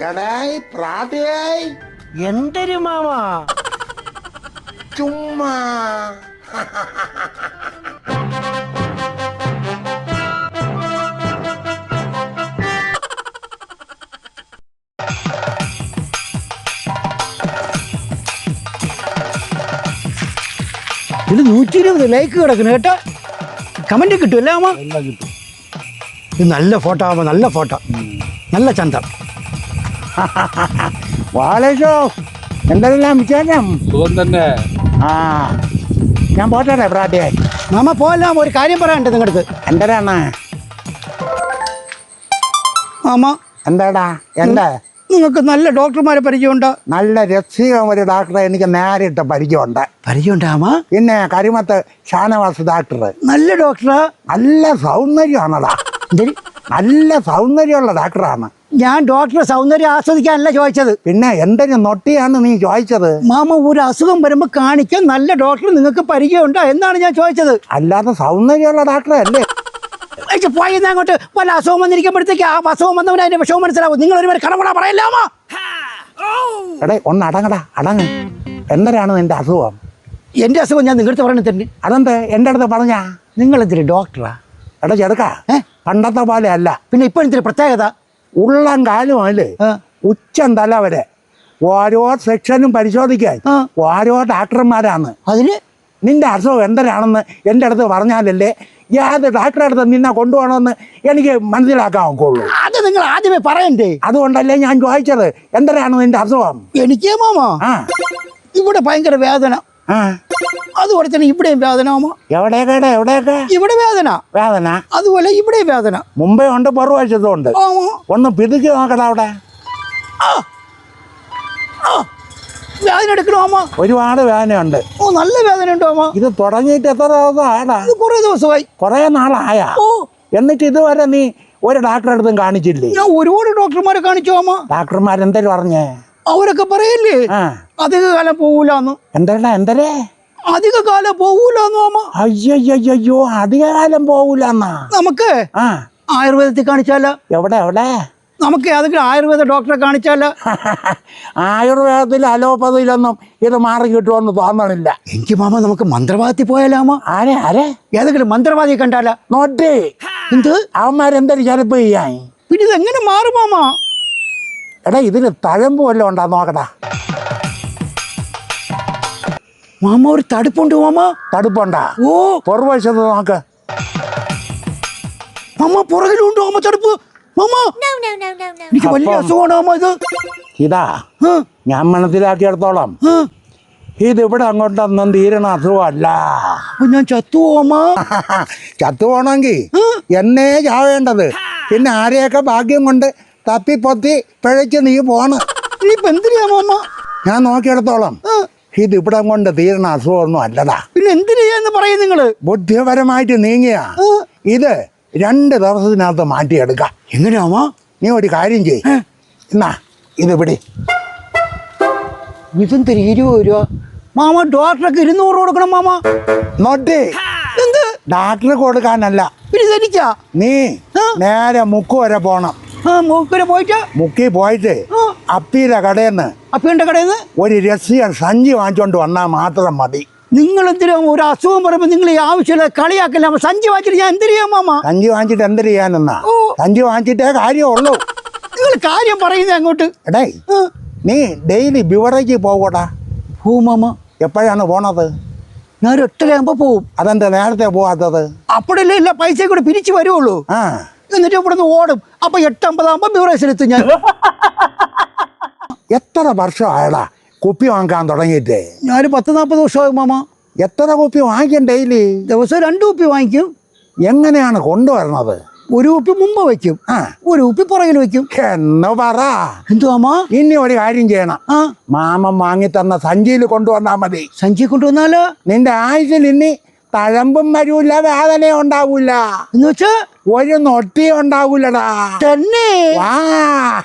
എടായി പ്രാതയായി. എന്തൊരു മാമാ? ചുമ്മാ. ഇത് നൂറ്റി ഇരുപത് ലൈക്ക് കിടക്കുന്നു കേട്ടോ. കമന്റ് കിട്ടുമല്ലേ മാമ? ഇത് നല്ല ഫോട്ടോ ആവുമ്പോ നല്ല ഫോട്ടോ നല്ല ചന്തം. വാളേഷോ എന്തെല്ലാം വിശേഷം? സുഖം തന്നെ. ആ ഞാൻ പോട്ടെ പ്രാട്ടിയെ മാമ പോലാം ഒരു കാര്യം പറയാനുണ്ട് നിങ്ങൾക്ക് എന്തരാണ് മാമ എന്താടാ? എന്താ? നിങ്ങൾക്ക് നല്ല ഡോക്ടർമാരെ പരിചയമുണ്ട്? നല്ല രസികം ഒരു ഡോക്ടറെ എനിക്ക് നേരിട്ട് പരിചയമുണ്ട്. പരിചയമുണ്ടോ മാമ. പിന്നെ കരിമത്ത് ഷാനവാസ് ഡോക്ടർ നല്ല ഡോക്ടർ നല്ല സൗന്ദര്യമാണടാ. നല്ല സൗന്ദര്യമുള്ള ഡോക്ടറാണ്. ഞാൻ ഡോക്ടറെ സൗന്ദര്യം ആസ്വദിക്കാനല്ല ചോദിച്ചത്. പിന്നെ എന്തെങ്കിലും നൊട്ടിയാണ് നീ ചോദിച്ചത്? മാമ ഒരു അസുഖം വരുമ്പോ കാണിക്കാൻ നല്ല ഡോക്ടർ നിങ്ങൾക്ക് പരിചയമുണ്ടോ എന്നാണ് ഞാൻ ചോദിച്ചത്. അല്ലാതെ സൗന്ദര്യമുള്ള ഡോക്ടറെ അല്ലേ? പോയി അങ്ങോട്ട്. പല അസുഖം വന്നിരിക്കുമ്പോഴത്തേക്ക് ആ അസുഖം വന്നവന് അതിന്റെ വിഷമം മനസ്സിലാവും. നിങ്ങൾ ഒരുപാട് കടമട പറയല്ലാമോ എടേ ഒന്ന് അടങ്ങടാ അടങ്ങ്. എന്തരാണ് നിന്റെ അസുഖം? എന്റെ അസുഖം ഞാൻ നിങ്ങളുടെ പറഞ്ഞിട്ടുണ്ട്. അതെന്താ? എന്റെ അടുത്ത് പറഞ്ഞാ? നിങ്ങൾ എന്തിരി ഡോക്ടറാ? എടാ ചെറുക്കാ? പണ്ടത്തെ പോലെ അല്ല. പിന്നെ ഇപ്പൊ എന്തിരി പ്രത്യേകത? ഉള്ളം കാലും അല്ലേ ആ. ഉച്ചം തല വരെ. ഓരോ സെക്ഷനും പരിശോധിക്കാൻ. ഓരോ ഡാക്ടർമാരാണ്. അതിന് നിന്റെ അസുഖം എന്തരാണെന്ന് എന്റെ അടുത്ത് പറഞ്ഞാലല്ലേ ഏത് ഡാക്ടറെ അടുത്ത് നിന്നെ കൊണ്ടുപോകണമെന്ന് എനിക്ക് മനസ്സിലാക്കാൻ ഒക്കുള്ളൂ അത് നിങ്ങൾ ആദ്യമേ പറയണ്ടേ? അതുകൊണ്ടല്ലേ ഞാൻ ചോദിച്ചത്. എന്തരാണ് നിന്റെ അസുഖം? എനിക്കേ മാമോ. ഇവിടെ ഭയങ്കര വേദന. ആ. അതുപോലെ തന്നെ ഇവിടെയും വേദന എവിടെയൊക്കെ എവിടെയൊക്കെ? ഇവിടെ വേദന. വേദന? അതുപോലെ ഇവിടെയും വേദന. മുംബൈ ഉണ്ട് ഉണ്ട് ഒന്ന് പിതുക്കി നോക്കടാ അവിടെ. വേദന എടുക്കണോ ഒരുപാട് വേദനയുണ്ട്. ഓ നല്ല വേദന ഉണ്ടോ ഇത് തുടങ്ങിയിട്ട് എത്ര ദിവസമായടാ? ഇത് കുറെ ദിവസമായി. കുറെ നാളായ? ഓ. എന്നിട്ട് ഇതുവരെ നീ ഒരു ഡോക്ടറെ അടുത്തും കാണിച്ചില്ലേ? ഞാൻ ഒരുപാട് ഡോക്ടർമാരെ കാണിച്ചു അമ്മ. ഡോക്ടർമാരെന്തേലും പറഞ്ഞേ? അവരൊക്കെ പറയില്ലേ? അധിക കാലം പോകൂലെന്ന് എന്തരടാ എന്തരേ? അധിക കാലം പോകൂലെന്ന് അയ്യോ അധികകാലം പോകൂലെന്നാ നമുക്ക് ആ. ആയുർവേദത്തിൽ കാണിച്ചാലോ? എവിടെ എവിടെ? നമുക്ക് ഏതെങ്കിലും ആയുർവേദ ഡോക്ടറെ കാണിച്ചാലോ? ആയുർവേദത്തിൽ അലോപ്പതിയിലൊന്നും ഇത് മാറി കിട്ടുമെന്ന് തോന്നണില്ല. എനിക്ക് മാമ നമുക്ക് മന്ത്രവാദത്തിൽ പോയാലാമോ ആരെ ആരെ? ഏതെങ്കിലും മന്ത്രവാദിയെ കണ്ടാലോ? നോട്ടേ. എന്ത്? അവന്മാരെന്തൊരു ചെലപ്പ് ചെയ്യാൻ? പിന്നെ ഇതെങ്ങനെ മാറും മാമ? എടാ ഇതിന് തഴമ്പ് വല്ലതും ഉണ്ടാ നോക്കടാ. മാമ ഒരു തടുപ്പുണ്ട് മാമ. തടുപ്പുണ്ടാ? ഓ. പുറവശത്ത് നോക്ക്. മാമ പുറകിലുണ്ട് മാമ തടുപ്പ്? മാമ. No, no, no, no, no. എനിക്ക് വലിയ അസുഖമാണ് മാമ ഇത്. ഇതാ ഞാൻ മനസ്സിലാക്കിയിടത്തോളം. ആ. ഇത് ഇവിടെ അങ്ങോട്ടൊന്നും തീരണ അസുഖമല്ല. ഞാൻ ചത്തു മാമ? ചത്തുപോണെങ്കിൽ എന്നേ ചാവേണ്ടത്. പിന്നെ ആരെയൊക്കെ ഭാഗ്യം കൊണ്ട് തപ്പിപ്പൊത്തി പിഴച്ച് നീ പോണ്. ഇപ്പൊ എന്തിനാ മാമ? ഞാൻ നോക്കിയിടത്തോളം. ഇത് ഇവിടെ കൊണ്ട് തീരണ അസുഖമൊന്നും അല്ലടാ. പിന്നെ എന്തിനാന്ന് പറയും നിങ്ങൾ? ബുദ്ധിപരമായിട്ട് നീങ്ങിയ. ഇത് രണ്ട് ദിവസത്തിനകത്ത് മാറ്റിയെടുക്കാം. എങ്ങനെയാവോ നീ ഒരു കാര്യം ചെയ് എന്നാ ഇത് പിടി ഇതെന്തൊരു ഇരുപത് രൂപ? മാമ ഡോക്ടർക്ക് ഇരുന്നൂറ് കൊടുക്കണം മാമ. നോട്ടേ എന്ത്? ഡോക്ടർ കൊടുക്കാനല്ല. പിന്നെ ഇതെനിക്കാ? നീ. നേരെ മുക്ക് വരെ പോണം. ആ പോയിട്ട്? മുക്കി പോയിട്ട് ആ. അപ്പീരെ കടയിന്ന് നിന്ന് കടയിന്ന് ഒരു രസിയൻ സഞ്ചി വാങ്ങിച്ചോണ്ട് വന്നാൽ മാത്രം മതി. നിങ്ങൾ എന്തിനും ഒരു അസുഖം പറയുമ്പോൾ നിങ്ങൾ ഈ ആവശ്യമില്ല കളിയാക്കില്ല സഞ്ചി വാങ്ങിച്ചിട്ട് ഞാൻ എന്ത് ചെയ്യാം മാമ? സഞ്ചി വാങ്ങിച്ചിട്ട് എന്ത് ചെയ്യാനെന്നാ. സഞ്ചി വാങ്ങിച്ചിട്ടേ കാര്യമുള്ളൂ നിങ്ങൾ കാര്യം പറയുന്നത് അങ്ങോട്ട്. എടേ നീ ഡെയിലി ബിവറേജ് പോകൂടാ പോ മാമ. എപ്പോഴാണ് പോണത്? ഞാൻ ഒരു എട്ടരയാകുമ്പോൾ പോവും. അതെന്താ നേരത്തെ പോവാത്തത്? അപ്പോഴല്ലേ ഇല്ല പൈസ കൂടെ പിരിച്ചു വരുള്ളൂ ആ. എന്നിട്ട് ഇവിടെ നിന്ന് ഓടും. അപ്പൊ എട്ടമ്പതാകുമ്പോൾ ബിവറേജിലെത്തും ഞാൻ. എത്ര വർഷം ആയടാ? കുപ്പി വാങ്ങാൻ തുടങ്ങിയിട്ട്. ഞാൻ പത്ത് നാൽപ്പത് വർഷമായി മാമ. എത്ര കുപ്പി വാങ്ങിക്കും ഡെയിലി? ദിവസം രണ്ട് കുപ്പി വാങ്ങിക്കും. എങ്ങനെയാണ് കൊണ്ടുവരണത്? ഒരു കുപ്പി മുമ്പ് വെക്കും. ആ. ഒരു കുപ്പി പുറകിൽ വെക്കും. എന്ന് പറ. എന്തു മാമ? ഇനി ഒരു കാര്യം ചെയ്യണം. ആ. മാമൻ വാങ്ങി തന്ന സഞ്ചിയിൽ കൊണ്ടുവന്നാ മതി. സഞ്ചി കൊണ്ടുവന്നാലോ? നിന്റെ ആയുസിൽ ഇനി തഴമ്പും വരൂല വേദന ഉണ്ടാവൂല. എന്ന് വെച്ചാ? ഒരു നൊട്ടി ഉണ്ടാവൂലടാ. തന്നെ. വാ.